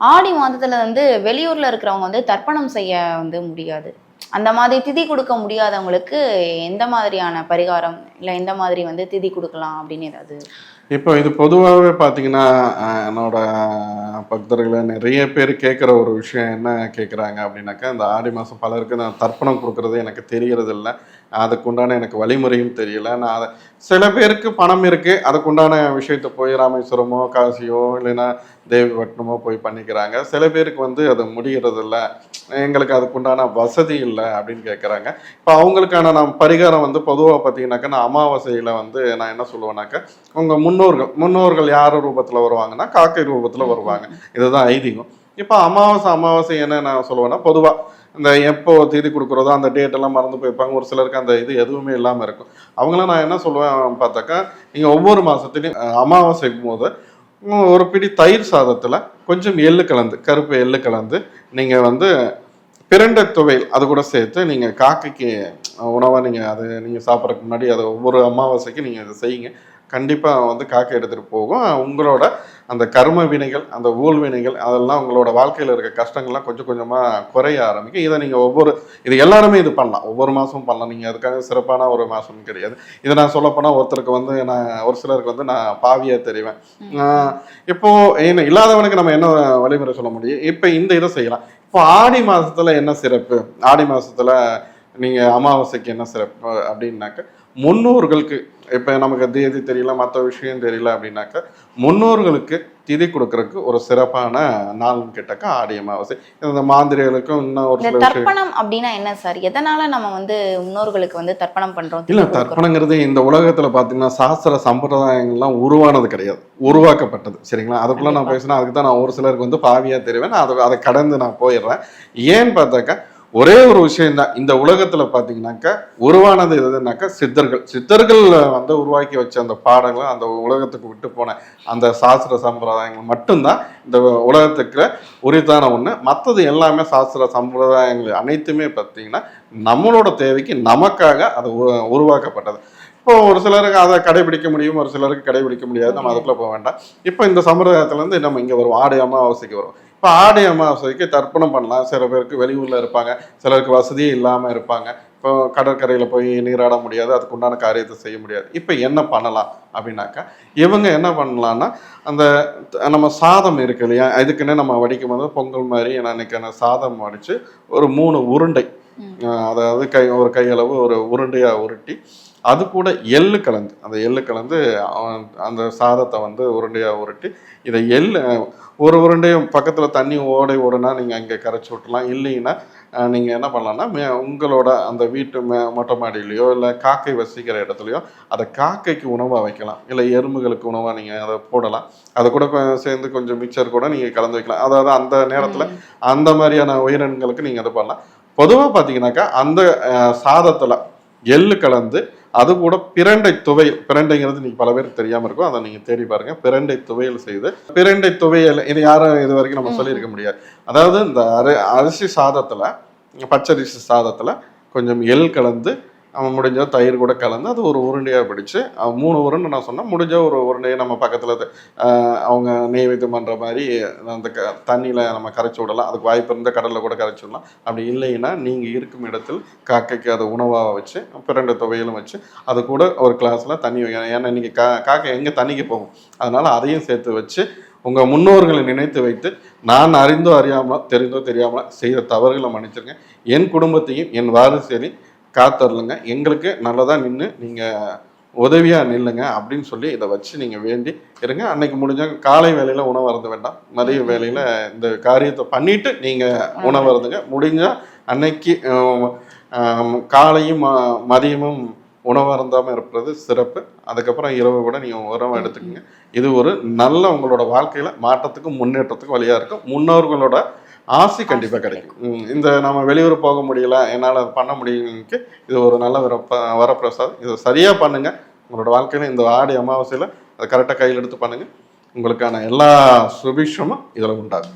ஆடி மாதத்துல வந்து வெளியூர்ல இருக்கிறவங்க வந்து தர்ப்பணம் செய்ய வந்து முடியாது. அந்த மாதிரி திதி கொடுக்க முடியாதவங்களுக்கு எந்த மாதிரியான பரிகாரம் இல்லை எந்த மாதிரி வந்து திதி கொடுக்கலாம் அப்படின்னு ஏதாவது? இப்போ இது பொதுவாகவே பார்த்தீங்கன்னா என்னோட பக்தர்களை நிறைய பேர் கேட்குற ஒரு விஷயம் என்ன கேட்குறாங்க அப்படின்னாக்கா இந்த ஆடி மாதம் பலருக்கு நான் தர்ப்பணம் கொடுக்குறது எனக்கு தெரிகிறது இல்லை அதுக்குண்டான எனக்கு வழிமுறையும் தெரியல. நான் அதை சில பேருக்கு பணம் இருக்குது அதுக்குண்டான விஷயத்தை போய் ராமேஸ்வரமோ காசியோ இல்லைன்னா தேவிப்பட்டினமோ போய் பண்ணிக்கிறாங்க. சில பேருக்கு வந்து அது முடிகிறது இல்லை எங்களுக்கு அதுக்குண்டான வசதி இல்லை அப்படின்னு கேட்குறாங்க. இப்போ அவங்களுக்கான நான் பரிகாரம் வந்து பொதுவாக பார்த்தீங்கன்னாக்கா நான் அமாவாசையில் வந்து நான் என்ன சொல்லுவேன்னாக்கா உங்கள் முன்னோர்கள் முன்னோர்கள் யார் ரூபத்தில் வருவாங்கன்னா காக்கை ரூபத்தில் வருவாங்க. இதுதான் ஐதீகம். இப்போ அமாவாசை அமாவாசை என்ன நான் சொல்லுவேன்னா பொதுவாக இந்த எப்போ தேதி கொடுக்குறதோ அந்த டேட் எல்லாம் மறந்து போய்ப்பாங்க. ஒரு சிலருக்கு அந்த இது எதுவுமே இல்லாமல் இருக்கும். அவங்களாம் நான் என்ன சொல்லுவேன் பார்த்தாக்கா நீங்கள் ஒவ்வொரு மாதத்துலையும் அமாவாசை போது ஒரு பிடி தயிர் சாதத்தில் கொஞ்சம் எள்ளு கலந்து கருப்பு எள்ளு கலந்து நீங்கள் வந்து பிரண்டை துவையல் அது கூட சேர்த்து நீங்கள் காக்கைக்கு உணவாக நீங்கள் அது நீங்கள் சாப்பிட்றதுக்கு முன்னாடி அதை ஒவ்வொரு அமாவாசைக்கு நீங்கள் அதை செய்யுங்க. கண்டிப்பாக வந்து காக்கை எடுத்துகிட்டு போகும். உங்களோட அந்த கர்ம வினைகள் அந்த ஊழ் வினைகள் அதெல்லாம் உங்களோட வாழ்க்கையில் இருக்க கஷ்டங்கள்லாம் கொஞ்சம் கொஞ்சமாக குறைய ஆரம்பிக்கும். இதை நீங்கள் ஒவ்வொரு இது எல்லாருமே இது பண்ணலாம். ஒவ்வொரு மாதமும் பண்ணலாம். நீங்கள் அதுக்காக சிறப்பான ஒரு மாதம் கிடையாது. இதை நான் சொல்லப்போனால் ஒருத்தருக்கு வந்து நான் ஒரு சிலருக்கு வந்து நான் பாவியாக தெரிவேன். ஆஹ் இப்போ என்ன இல்லாதவனுக்கு நம்ம என்ன வழிமுறை சொல்ல முடியும்? இப்போ இந்த இதை செய்யலாம். இப்போ ஆடி மாசத்துல என்ன சிறப்பு? ஆடி மாசத்துல நீங்க அமாவாசைக்கு என்ன சிறப்பு? அப்படின்னாக்க முன்னோர்களுக்கு இப்போ நமக்கு தேதி தெரியல மற்ற விஷயம் தெரியல அப்படின்னாக்க முன்னோர்களுக்கு திதி கொடுக்கறதுக்கு ஒரு சிறப்பான நாள்னு கேட்டாக்கா ஆடி அமாவாசை. இந்த மாந்திரிகளுக்கும் இன்னும் ஒரு சில தர்ப்பணம் அப்படின்னா என்ன சார்? எதனால நம்ம வந்து முன்னோர்களுக்கு வந்து தர்ப்பணம் பண்றோம்? இல்ல? தர்ப்பணங்கிறது இந்த உலகத்துல பாத்தீங்கன்னா சாஸ்திர சம்பிரதாயங்கள்லாம் உருவானது கிடையாது. உருவாக்கப்பட்டது. சரிங்களா? அதுக்குள்ள நான். பேசினா அதுக்கு தான் நான் ஒரு சிலருக்கு வந்து பாவியா தெரிவேன். நான் அதை அதை கடந்து நான் போயிடுறேன். ஏன்னு பார்த்தாக்கா ஒரே ஒரு விஷயம் தான் இந்த உலகத்துல பாத்தீங்கன்னாக்கா உருவானது எதுனாக்கா சித்தர்கள். சித்தர்கள் வந்து உருவாக்கி வச்ச அந்த பாடங்களை அந்த உலகத்துக்கு விட்டு போன அந்த சாஸ்திர சம்பிரதாயங்கள் மட்டும்தான் இந்த உலகத்துக்கு உரித்தான ஒண்ணு. மற்றது எல்லாமே சாஸ்திர சம்பிரதாயங்கள் அனைத்துமே பார்த்தீங்கன்னா நம்மளோட தேவைக்கு நமக்காக அது உரு- உருவாக்கப்பட்டது. இப்போ ஒரு சிலருக்கு அதை கடைபிடிக்க முடியும் ஒரு சிலருக்கு கடைபிடிக்க முடியாது. நம்ம அதுக்குள்ள போக வேண்டாம். இப்போ இந்த சம்பிரதாயத்துல இருந்து நம்ம இங்க வருவோம் ஆடி அமாவாசைக்கு வரும் இப்போ ஆடி அமாவாசைக்கு தர்ப்பணம் பண்ணலாம். சில பேருக்கு வெளியூர்ல இருப்பாங்க. சிலருக்கு வசதியே இல்லாம இருப்பாங்க. இப்போ கடற்கரையில போய் நீராட முடியாது. அதுக்கு உண்டான காரியத்தை செய்ய முடியாது. இப்போ என்ன பண்ணலாம் அப்படின்னாக்கா இவங்க என்ன பண்ணலாம்னா அந்த நம்ம சாதம் இருக்கு இல்லையா? இதுக்குன்னே நம்ம வடிக்கும் போது பொங்கல் மாதிரி நான் சாதம் வடிச்சு ஒரு மூணு உருண்டை அதாவது கை ஒரு கையளவு ஒரு உருண்டையா உருட்டி அது கூட எள்ளு கலந்து அந்த எள்ளு கலந்து அந்த சாதத்தை வந்து உருண்டையா உருட்டி இதை எள்ளு ஒரு உருண்டையும் பக்கத்தில் தண்ணி ஓடை ஓடுனா நீங்கள் அங்கே கரைச்சி விட்டுலாம். இல்லைன்னா நீங்கள் என்ன பண்ணலாம்னா மே உங்களோட அந்த வீட்டு மே மொட்டை மாடியிலையோ இல்லை காக்கை வசிக்கிற இடத்துலையோ அதை காக்கைக்கு உணவாக வைக்கலாம். இல்லை எறும்புகளுக்கு உணவாக நீங்கள் அதை போடலாம். அதை கூட சேர்ந்து கொஞ்சம் மிக்சர் கூட நீங்கள் கலந்து வைக்கலாம். அதாவது அந்த நேரத்தில் அந்த மாதிரியான உயிரினங்களுக்கு நீங்கள் அதை பண்ணலாம். பொதுவாக பார்த்தீங்கன்னாக்கா அந்த சாதத்தில் எள்ளு கலந்து அது கூட பிரண்டை துவையல் பிரண்டைங்கிறது நீங்கள் பல பேருக்கு தெரியாமல் இருக்கும். அதை நீங்கள் தேடி பாருங்க. பிரண்டை துவையல் செய்து பிரண்டை துவையல் இது யாரும் இது வரைக்கும் நம்ம. சொல்லியிருக்க முடியாது. அதாவது இந்த அரி அரிசி சாதத்தில் பச்சரிசி சாதத்தில் கொஞ்சம் எள் கலந்து அவன் முடிஞ்ச தயிர் கூட கலந்து அது ஒரு உருண்டையாக பிடிச்சு அவன் மூணு உருண்டை நான் சொன்னேன் முடிஞ்ச ஒரு உருண்டையை நம்ம பக்கத்தில் அவங்க நெய்வேத்தியம் பண்ணுற மாதிரி அந்த க தண்ணியில் நம்ம கரைச்சி விடலாம் அதுக்கு வாய்ப்பு இருந்தால் கடலில் கூட கரைச்சி விடலாம். அப்படி இல்லைன்னா நீங்கள் இருக்கும் இடத்தில் காக்கைக்கு அதை உணவாக வச்சு பிறண்டு துவையலும் வச்சு அது கூட ஒரு கிளாஸில் தண்ணி வைக்கணும் ஏன்னா இன்றைக்கி கா காக்கை எங்கே தண்ணிக்கு போகும்? அதனால் அதையும் சேர்த்து வச்சு உங்கள் முன்னோர்களை நினைத்து வைத்து நான் அறிந்தோ அறியாமல் தெரிந்தோ தெரியாமல் செய்த தவறுகளை மன்னிச்சிருங்க. என் குடும்பத்தையும் என் வாரிசையும் காத்தரலுங்க. எங்களுக்கு நல்லதாக நின்று நீங்கள் உதவியாக நில்லுங்க அப்படின்னு சொல்லி இதை வச்சு நீங்கள் வேண்டி இருங்க. அன்னைக்கு முடிஞ்ச காலை வேலையில் உணவு அருந்த வேண்டாம். மதிய வேலையில் இந்த காரியத்தை பண்ணிட்டு நீங்கள் உணவு அருந்துங்க. முடிஞ்சால் அன்னைக்கு காலையும் மதியமும் உணவு அருந்தாமல் இருப்பது சிறப்பு. அதுக்கப்புறம் இரவு கூட நீங்கள் உணவு எடுத்துக்கோங்க. இது ஒரு நல்ல உங்களோட வாழ்க்கையில் மாற்றத்துக்கும் முன்னேற்றத்துக்கும் வழியாக இருக்கும். முன்னோர்களோட ஆசை கண்டிப்பாக கிடைக்கும். இந்த நம்ம வெளியூர் போக முடியல என்னால் அது பண்ண முடியும்னுக்கு இது ஒரு நல்ல வரப்ப வரப்பிரசாதம். இதை சரியாக பண்ணுங்க. உங்களோட வாழ்க்கையில் இந்த ஆடி அமாவாசையில் அதை கரெக்டாக கையில் எடுத்து பண்ணுங்க. உங்களுக்கான எல்லா சுபிஷமும் இதில் உண்டாகும்.